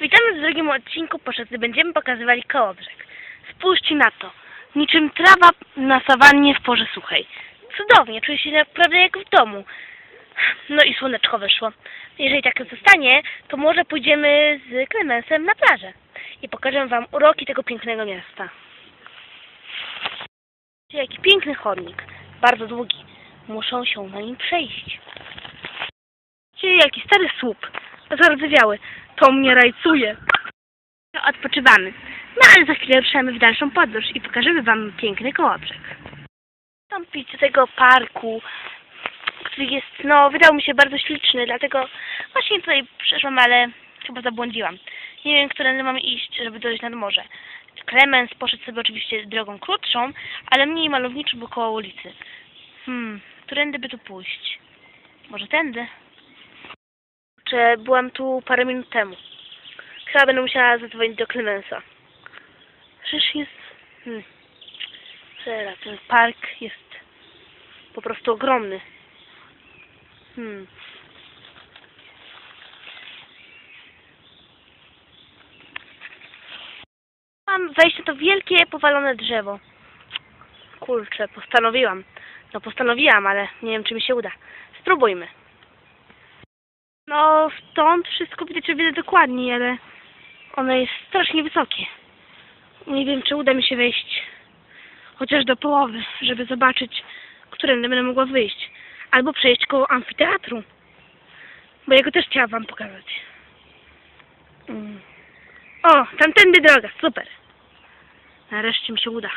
Witamy w drugim odcinku Poszedł. Będziemy pokazywali kołobrzeg. Spójrzcie na to. Niczym trawa na sawannie w porze suchej. Cudownie, czuję się naprawdę jak w domu. No i słoneczko wyszło. Jeżeli tak zostanie, to może pójdziemy z Klemensem na plażę i pokażę wam uroki tego pięknego miasta. Jaki piękny chodnik, bardzo długi. Muszą się na nim przejść. Czyli jaki stary słup, zardzewiały. To mnie rajcuje. Odpoczywamy. No ale za chwilę ruszamy w dalszą podróż i pokażemy wam piękny kołobrzeg. Wstąpić do tego parku, który jest, no, wydał mi się bardzo śliczny, dlatego właśnie tutaj przeszłam, ale chyba zabłądziłam. Nie wiem, którędy mamy iść, żeby dojść nad morze. Klemens poszedł sobie oczywiście drogą krótszą, ale mniej malowniczą, bo koło ulicy. Hmm, którędy by tu pójść? Może tędy? Czy byłam tu parę minut temu. Chyba będę musiała zadzwonić do Clemensa. Przecież jest... Hmm. Teraz ten park jest po prostu ogromny. Hmm. Mam wejść na to wielkie, powalone drzewo. Kurczę, postanowiłam. No postanowiłam, ale nie wiem, czy mi się uda. Spróbujmy. No, stąd wszystko widać o wiele dokładniej, ale ono jest strasznie wysokie. Nie wiem, czy uda mi się wejść chociaż do połowy, żeby zobaczyć, którędy będę mogła wyjść. Albo przejść koło amfiteatru. Bo jego też chciałam wam pokazać. Mm. O, tamtędy droga, super. Nareszcie mi się uda.